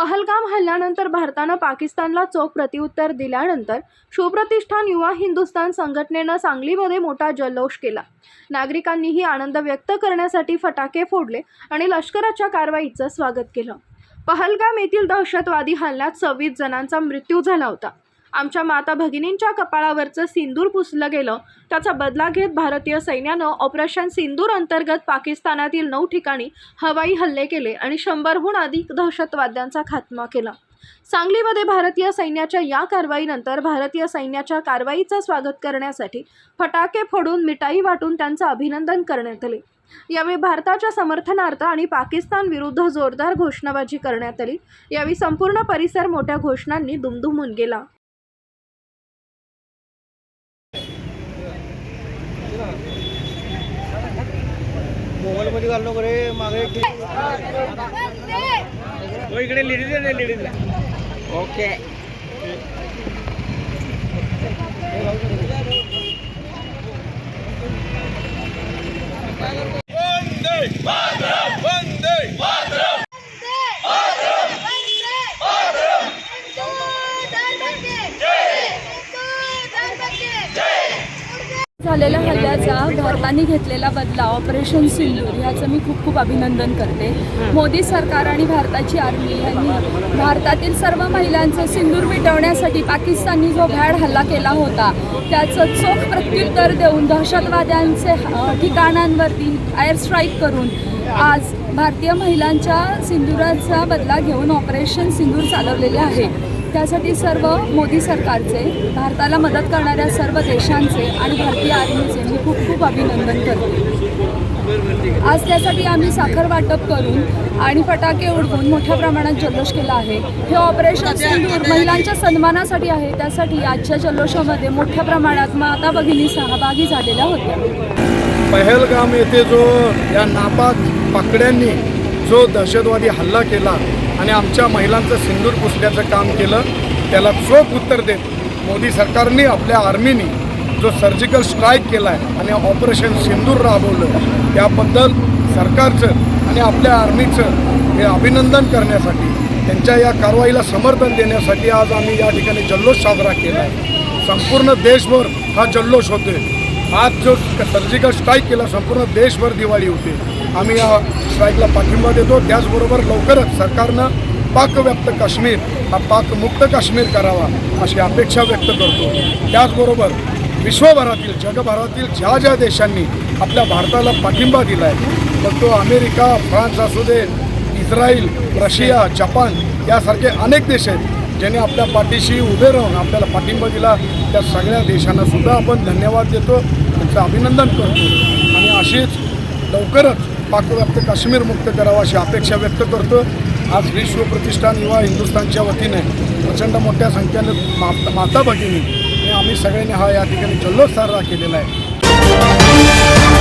पहलगाम हल्ल्यानंतर भारतानं पाकिस्तानला चोख प्रत्युत्तर दिल्यानंतर सुप्रतिष्ठान युवा हिंदुस्थान संघटनेनं सांगलीमध्ये मोठा जल्लोष केला. नागरिकांनीही आनंद व्यक्त करण्यासाठी फटाके फोडले आणि लष्कराच्या कारवाईचं स्वागत केलं. पहलगाम येथील दहशतवादी हल्ल्यात सव्वीस जणांचा मृत्यू झाला होता. आमच्या माता भगिनींच्या कपाळावरचं सिंदूर पुसलं गेलं. त्याचा बदला घेत भारतीय सैन्यानं ऑपरेशन सिंदूर अंतर्गत पाकिस्तानातील नऊ ठिकाणी हवाई हल्ले केले आणि शंभरहून अधिक दहशतवाद्यांचा खात्मा केला. सांगलीमध्ये भारतीय सैन्याच्या या कारवाईनंतर भारतीय सैन्याच्या कारवाईचं स्वागत करण्यासाठी फटाके फोडून मिठाई वाटून त्यांचं अभिनंदन करण्यात आले. यावेळी भारताच्या समर्थनार्थ आणि पाकिस्तान विरुद्ध जोरदार घोषणाबाजी करण्यात आली. यावेळी संपूर्ण परिसर मोठ्या घोषणांनी दुमदुमून गेला. मध्ये घालू नको रे मागे इकडे लेडीज आहे लेडीज ओके झालेल्या हल्ल्याचा भारताने घेतलेला बदला ऑपरेशन सिंदूर ह्याचं मी खूप खूप अभिनंदन करते. मोदी सरकार आणि भारताची आर्मी यांनी भारतातील सर्व महिलांचं सिंदूर मिटवण्यासाठी पाकिस्ताननी जो भ्याड हल्ला केला होता त्याचं चोख प्रत्युत्तर देऊन दहशतवाद्यांचे ठिकाणांवरती एअर स्ट्राईक करून आज भारतीय महिलांच्या सिंदुराचा बदला घेऊन ऑपरेशन सिंदूर चालवलेले आहे. त्यासाठी सर्व मोदी सरकारचे भारताला मदत करणाऱ्या सर्व देशांचे आणि भारतीय आर्मीचे मी खूप खूप अभिनंदन करते. आज त्यासाठी आम्ही साखर वाटप करून आणि फटाके उडवून मोठ्या प्रमाणात जल्लोष केला आहे. हे ऑपरेशन सिंदूर महिलांच्या सन्मानासाठी आहे. त्यासाठी आजच्या जल्लोषामध्ये मोठ्या प्रमाणात माता भगिनी सहभागी झालेल्या होत्या. पहलगाम येथे जो या नापाक पाकड्यांनी जो दहशतवादी हल्ला केला आणि आमच्या महिलांचं सिंदूर पुसण्याचं काम केलं त्याला चोख उत्तर देत मोदी सरकारने आपल्या आर्मीनी जो सर्जिकल स्ट्राईक केला आहे आणि ऑपरेशन सिंदूर राबवलं त्याबद्दल सरकारचं आणि आपल्या आर्मीचं हे अभिनंदन करण्यासाठी त्यांच्या या कारवाईला समर्थन देण्यासाठी आज आम्ही या ठिकाणी जल्लोष साजरा केला आहे संपूर्ण देशभर हा जल्लोष होतोय. आज जो सर्जिकल स्ट्राईक केला संपूर्ण देशभर दिवाळी होते. आम्ही या स्ट्राईकला पाठिंबा देतो. त्याचबरोबर लवकरच सरकारनं पाकव्याप्त काश्मीर हा पाकमुक्त काश्मीर करावा अशी अपेक्षा व्यक्त करतो. त्याचबरोबर विश्वभरातील जगभरातील ज्या ज्या देशांनी आपल्या भारताला पाठिंबा दिला आहे मग तो अमेरिका फ्रान्स असू दे इस्रायल रशिया जपान यासारखे अनेक देश आहेत ज्यांनी आपल्या पाठीशी उभे राहून आपल्याला पाठिंबा दिला त्या सगळ्या देशांना सुद्धा आपण धन्यवाद देतो. त्यांचं अभिनंदन करतो. आणि अशीच लवकरच पाकव्याप्त काश्मीर मुक्त करावा अशी अपेक्षा व्यक्त करतो. आज विश्व प्रतिष्ठान युवा हिंदुस्थानच्या वतीने प्रचंड मोठ्या संख्येनं माता माता भगिनी आणि आम्ही सगळ्यांनी हा या ठिकाणी जल्लोष साजरा केलेला आहे.